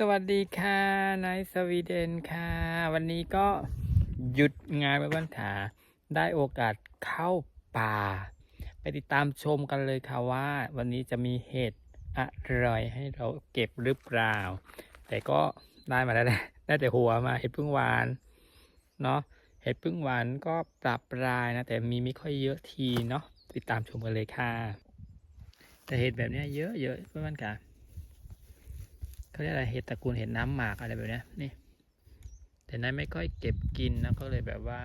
สวัสดีค่ะนายสวีเดนค่ะ วันนี้ก็หยุดงานไปบ้านขาได้โอกาสเข้าป่า ไปติดตามชมกันเลยค่ะว่า วันนี้จะมีเห็ดอะไรให้เราเก็บหรือเปล่า แต่ก็ได้มาแล้วแหละได้แต่หัวมาเห็ดพึ่งหวานเนาะเห็ดพึ่งหวานก็ปรับปรายนะ แต่มีไม่ค่อยเยอะทีเนาะติดตามชมกันเลยค่ะ แต่เห็ดแบบนี้เยอะเยอะเพื่อนๆค่ะ เขาเรียกอะไรเห็ดตระกูลเห็ดน้ำหมากอะไรแบบนี้นี่แต่นั้นไม่ค่อยเก็บกินนะก็เลยแบบว่า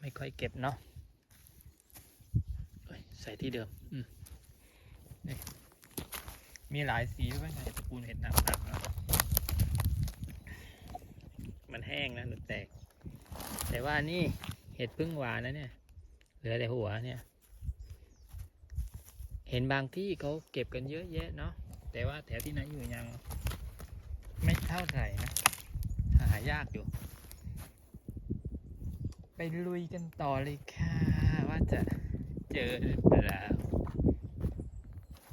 ไม่ค่อยเก็บเนาะใส่ที่เดิมอืมนี่มีหลายสีด้วยนะเห็ดตระกูลเห็ดน้ำหมากนะมันแห้งนะหนุดแตก แต่ว่านี่เห็ดพึ่งหวานนะเนี่ย เหลือแต่หัวเนี่ย เห็นบางที่เขาเก็บกันเยอะแยะเนาะแต่ว่าแถวที่นายอยู่ยัง ไม่เท่าไหร่นะ หายากอยู่ ไปลุยกันต่อเลยค่ะ ว่าจะเจอหรือเปล่า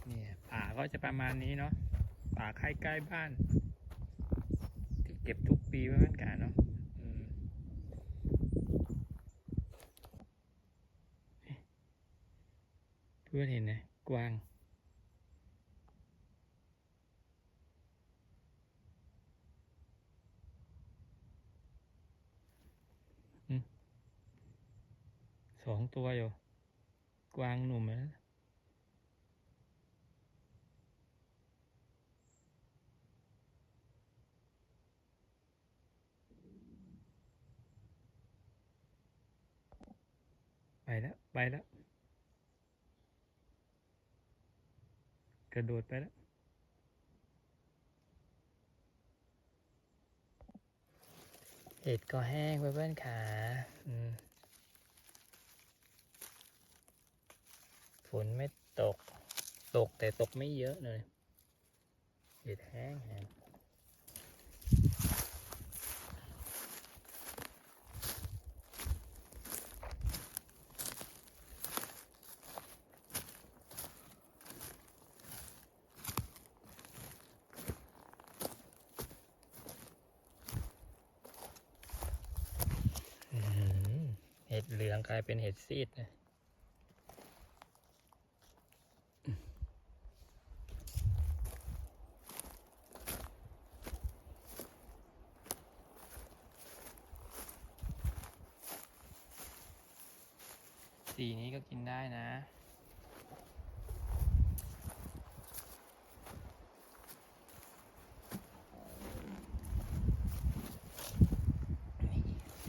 เนี่ยป่าก็จะประมาณนี้เนาะป่าใกล้ๆบ้านที่เก็บทุกปีไว้เหมือนกันเนาะเพื่อนเห็นไหม กวาง สองตัวอยู่ กวางหนุ่มนะไปแล้ว ไปแล้ว กระโดดไปแล้ว เห็ดก็แห้งไปเพื่อนขาอืมฝนไม่ตก ตกแต่ตกไม่เยอะเลย เห็ดแห้งแห้งอื้อหือเห็ ดเหลืองกลายเป็นเห็ดซีดนะสีนี้ก็กินได้นะ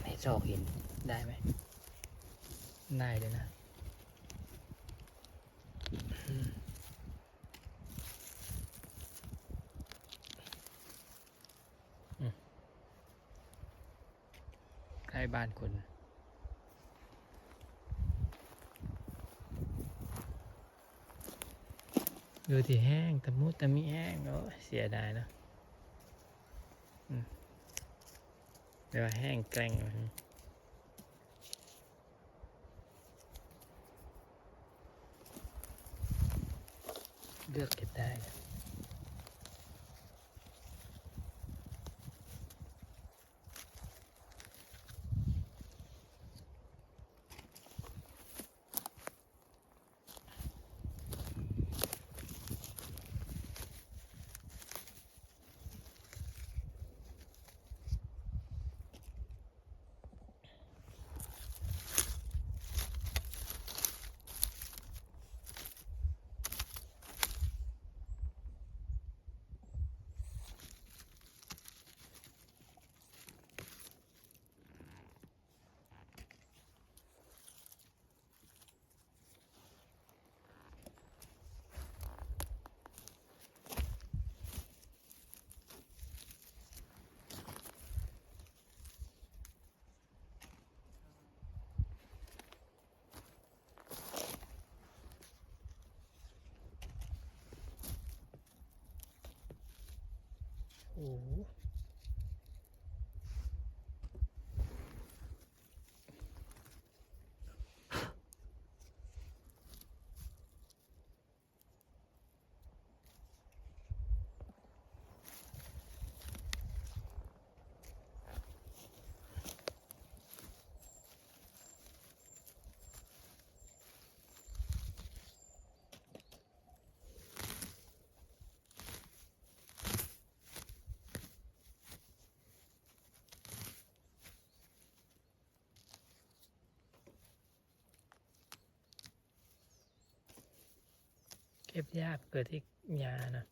ให้จอกเห็นได้ไหม ได้เลยนะใกล้บ้านคนดูที่แห้งตะมุตะมิแห้งโอ้เสียดายนะเดี๋ยวาแห้งแกร่ง นะ เลือก เก็บได้นะโอ้โหก็บยากเกิดที่ยานะ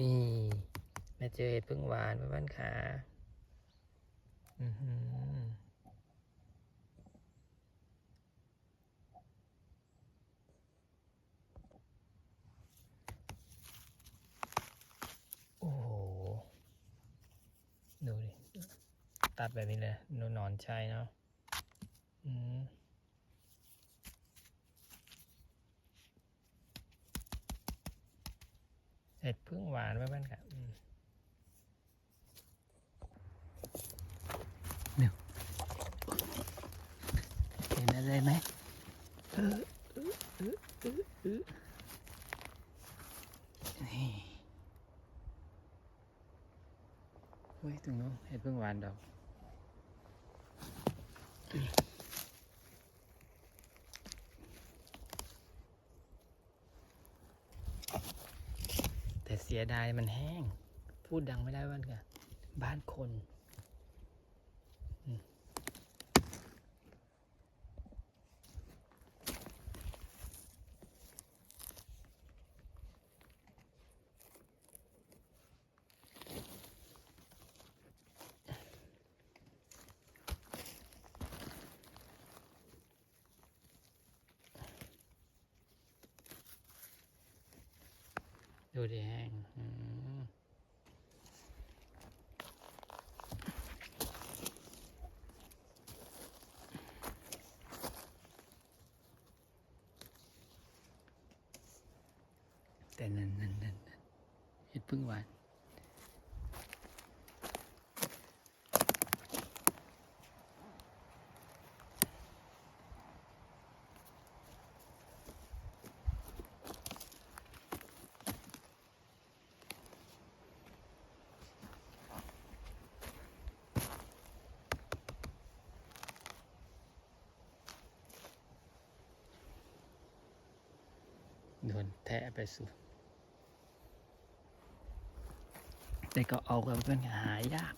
นี่มาเจอเห็ดพึ่งหวานบ้านขาอือหือโอ้โห ดูดิ ตัดแบบนี้เลยหนูนอนใช่เนาะอืม เห็ดพึ่งหวานไว้บ้านค่ะเดี๋ยเห็นอะไรไหมเออเออเออเออเออนี่เฮ้ยตรงนู้นเห็ดพึ่งหวานดอก แต่เสียดายมันแห้ง พูดดังไม่ได้ว่านค่ะบ้านคน ดูดิแห้งแต่นั่นนั่นนั่นเห็ดพึ่งหวาน นแทะไปสู่แต่ก็เอากันเป็นหายาก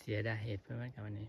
เสียดายเหตุเพื่อนกันวันนี้